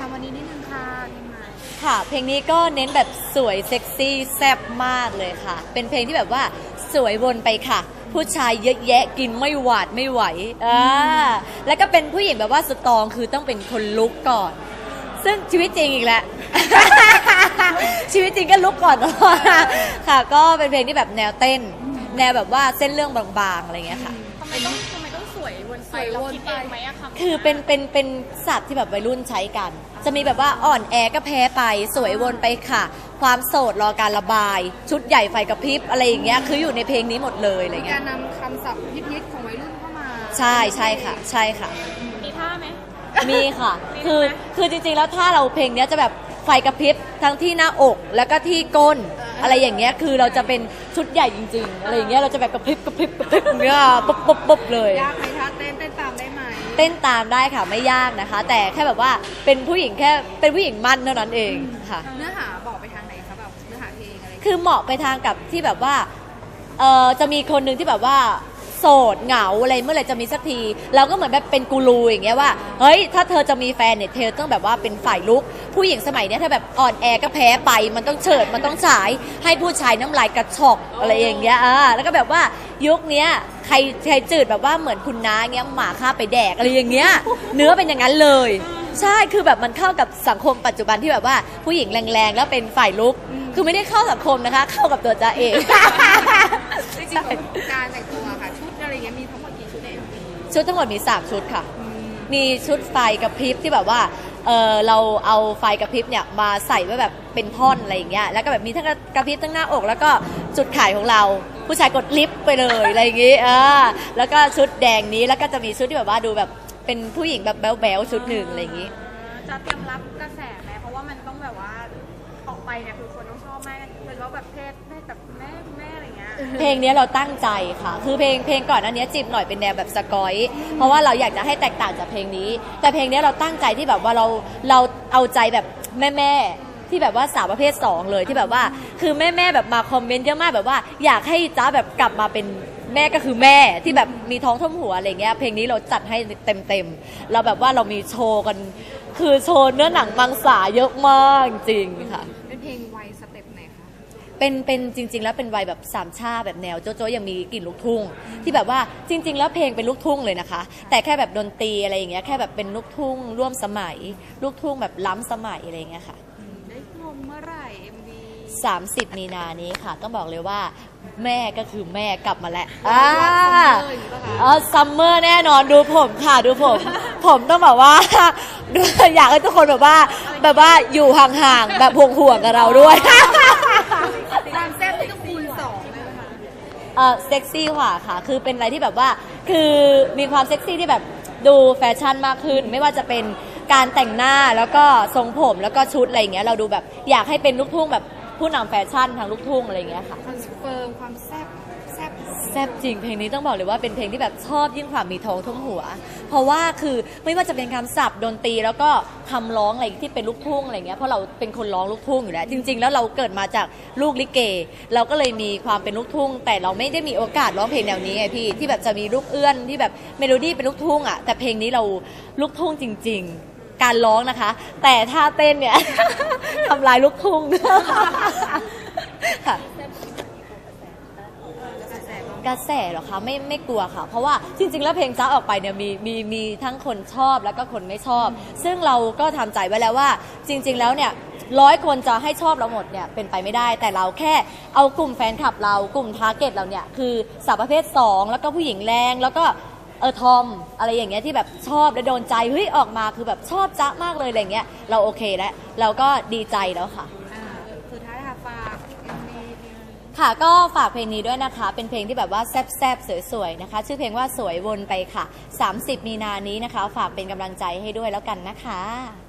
ทำวันนี้นิดนึงค่ะเพลงใหม่ค่ะ เพลงนี้ก็เน้นแบบสวยเซ็กซี่แซ่บมากเลยค่ะ เป็นเพลงที่แบบว่าสวยวนไปค่ะ ผู้ชายเยอะแยะกินไม่หวาดไม่ไหวอ่าแล้วก็เป็นผู้หญิงแบบว่าสตรองคือต้องเป็นคนลุกก่อน ซึ่งชีวิตจริงอีกแล้วชีวิตจริงก็ลุกก่อนตลอดค่ะ ก็เป็นเพลงที่แบบแนวเต้น แนวแบบว่าเส้นเรื่องบางๆอะไรอย่างเงี้ยค่ะ ทำไมต้องทำไมต้อง สวยวนไปเราคิดเองไหมอะคำคือเป็นเป็นเป็นศัพท์ที่แบบวัยรุ่นใช้กัน จะมีแบบว่าอ่อนแอก็แพ้ไป สวยวนไปค่ะ ความโสดรอการระบาย ชุดใหญ่ไฟกระพริบอะไรอย่างเงี้ยคืออยู่ในเพลงนี้หมดเลยอะไรกาเงี้รยนำคำศัพท์ฮิตๆของวัยรุ่นเข้ามาใช่ใช่ค่ะ ใช่ค่ะ มีท่าไหม มีค่ะ มีคือไหมคือจริงๆแล้วถ้าเราเพลงเนี้ยจะแบบไฟกระพริบทั้งที่หน้าอกแล้วก็ที่ก้นอะไรอย่างเงี้ยคือเราจะเป็นชุดใหญ่จริง ๆ อะไรอย่างเงี้ยเราจะแบบกระพริบกระพริบกระพริบอย่างเงี้ยปุ๊บปุ๊บปุ๊บเลย ยากไหมคะเต้นเต้นตามได้ไหมเต้นตามได้ค่ะไม่ยากนะคะ แต่แค่แบบว่าเป็นผู้หญิงแค่เป็นผู้หญิงมั่นเท่านั้นเองค่ะ เนื้อหาบอกไปทางไหนคะแบบเนื้อหาเพลงอะไรคือเหมาะไปทางกับที่แบบว่าเออจะมีคนหนึ่งที่แบบว่าโสดเหงาอะไรเมื่อไหร่จะมีสักที เราก็เหมือนแบบเป็นกูรูอย่างเงี้ยว่าเฮ้ยถ้าเธอจะมีแฟนเนี่ยเธอต้องแบบว่าเป็นฝ่ายลุก ผู้หญิงสมัยเนี้ยถ้าแบบอ่อนแอก็แพ้ไป มันต้องเฉิดมันต้องฉาย ให้ผู้ชายน้ำลายกระชอกอะไรอย่างเงี้ยอ่าแล้วก็แบบว่ายุคเนี้ยใครใครจืดแบบว่าเหมือนคุณน้าเงี้ยหมาฆ่าไปแดกอะไรอย่างเงี้ยเนื้อเป็นอย่างนั้นเลย ใช่คือแบบมันเข้ากับสังคมปัจจุบันที่แบบว่าผู้หญิงแรงๆ แล้วเป็นฝ่ายลุก คือไม่ได้เข้าสังคมนะคะ เข้ากับตัวจ้าเอง จริงๆแบบการแต่งตัว ชุดทั้งหมดมี 3 ชุดค่ะ มีชุดไฟกระพริบที่แบบว่าเออเราเอาไฟกระพริบเนี่ยมาใส่ไว้แบบเป็นท่อนอะไรอย่างเงี้ยแล้วก็แบบมีทั้งกระพริบทั้งหน้าอก แล้วก็จุดขายของเรา ผู้ชายกดลิฟต์ไปเลยอะไรอย่างงี้อ่าแล้วก็ชุดแดงนี้แล้วก็จะมีชุดที่แบบว่าดูแบบเป็นผู้หญิงแบบแบ๊วๆชุดหนึ่งอะไรอย่างงี้ จะเตรียมรับกระแสไหมเพราะว่ามันต้องแบบว่า ออกไปเนี่ยคือคนต้องชอบมากโดยเฉพาะแบบเพศเพศแบบแม่แม่อะไรเงี้ยเพลงเนี้ยเราตั้งใจค่ะ คือเพลงเพลงก่อนอันเนี้ยจีบหน่อยเป็นแนวแบบสกอย เพราะว่าเราอยากจะให้แตกต่างจากเพลงนี้ แต่เพลงเนี้ยเราตั้งใจที่แบบว่าเราเราเอาใจแบบแม่แม่ๆที่แบบว่าสาวประเภทสองเลยที่แบบว่า คือแม่แม่ๆแบบมาคอมเมนต์เยอะมากแบบว่า อยากให้จ้าแบบกลับมาเป็น แม่ก็คือแม่ที่แบบมีท้องท่วมหัวอะไรเงี้ยเพลงนี้เราจัดให้เต็มเต็มๆเราแบบว่าเรามีโชว์กัน คือโชว์เนื้อหนังมังสาเยอะมากจริงๆค่ะ เป็นเพลงวัยสเต็ปไหนคะเป็นเป็นจริง ๆ แล้วเป็นวัยแบบสามชาแบบแนวโจ๊ะๆยังมีกลิ่นลูกทุ่ง ที่แบบว่าจริง ๆ แล้วเพลงเป็นลูกทุ่งเลยนะคะ แต่แค่แบบดนตรีอะไรอย่างเงี้ยแค่แบบเป็นลูกทุ่งร่วมสมัย ลูกทุ่งแบบล้ำสมัยอะไรอย่างเงี้ยค่ะ ได้ชมเมื่อไหร่ MV 30 มีนานี้ค่ะ ต้องบอกเลยว่า แม่ก็คือแม่กลับมาแล้วอ่าเลยหรือเปล่าคะเออซัมเมอร์แน่นอนดูผมค่ะดูผม ผมต้องแบบว่า อยากให้ทุกคนแบบว่า แบบว่าอยู่ห่างๆ แบบห่วงๆกับเราด้วยความแซ่บนี่ก็คูณสองเลยนะคะเออเซ็กซี่กว่าค่ะ คือเป็นอะไรที่แบบว่า คือมีความเซ็กซี่ที่แบบดูแฟชั่นมากขึ้น ไม่ว่าจะเป็นการแต่งหน้าแล้วก็ทรงผมแล้วก็ชุดอะไรอย่างเงี้ยเราดูแบบอยากให้เป็นลูกทุ่งแบบ ผู้นำแฟชั่นทางลูกทุ่งอะไรอย่างเงี้ยค่ะ คอนเฟิร์มความแซ่บแซ่บแซ่บจริงเพลงนี้ต้องบอกเลยว่าเป็นเพลงที่แบบชอบยิ่งกว่ามีท้องท่วมหัว เพราะว่าคือไม่ว่าจะเป็นคำศัพท์ดนตรีแล้วก็คำร้องอะไรที่เป็นลูกทุ่งอะไรเงี้ยเพราะเราเป็นคนร้องลูกทุ่งอยู่แล้ว จริง ๆ แล้วเราเกิดมาจากลูกลิเก เราก็เลยมีความเป็นลูกทุ่ง แต่เราไม่ได้มีโอกาสร้องเพลงแนวนี้ไงพี่ที่แบบจะมีลูกเอื้อนที่แบบเมโลดี้เป็นลูกทุ่งอะแต่เพลงนี้เราลูกทุ่งจริง ๆ การร้องนะคะ แต่ท่าเต้นเนี่ย ทำลายลูกทุ่งค่ะกระแสเหรอคะไม่ไม่กลัวค่ะ เพราะว่าจริง ๆ แล้วเพลงจ้าออกไปเนี่ยมีมีมีทั้งคนชอบแล้วก็คนไม่ชอบ ซึ่งเราก็ทำใจไว้แล้วว่า จริง ๆ แล้วเนี่ยร้อยคนจะให้ชอบเราหมดเนี่ยเป็นไปไม่ได้ แต่เราแค่เอากลุ่มแฟนคลับเรากลุ่มทาร์เก็ตเราเนี่ยคือสาวประเภท 2 แล้วก็ผู้หญิงแรงแล้วก็ เออทอมอะไรอย่างเงี้ยที่แบบชอบและโดนใจเฮ้ยออกมาคือแบบชอบจ้ามากเลยอะไรเงี้ยเราโอเคแล้วเราก็ดีใจแล้วค่ะ อ่าสุดท้ายค่ะฝาก MV เพลงค่ะก็ฝากเพลงนี้ด้วยนะคะ เป็นเพลงที่แบบว่าแซบๆสวยๆนะคะ ชื่อเพลงว่าสวยวนไปค่ะ 30 มีนานี้นะคะ ฝากเป็นกำลังใจให้ด้วยแล้วกันนะคะ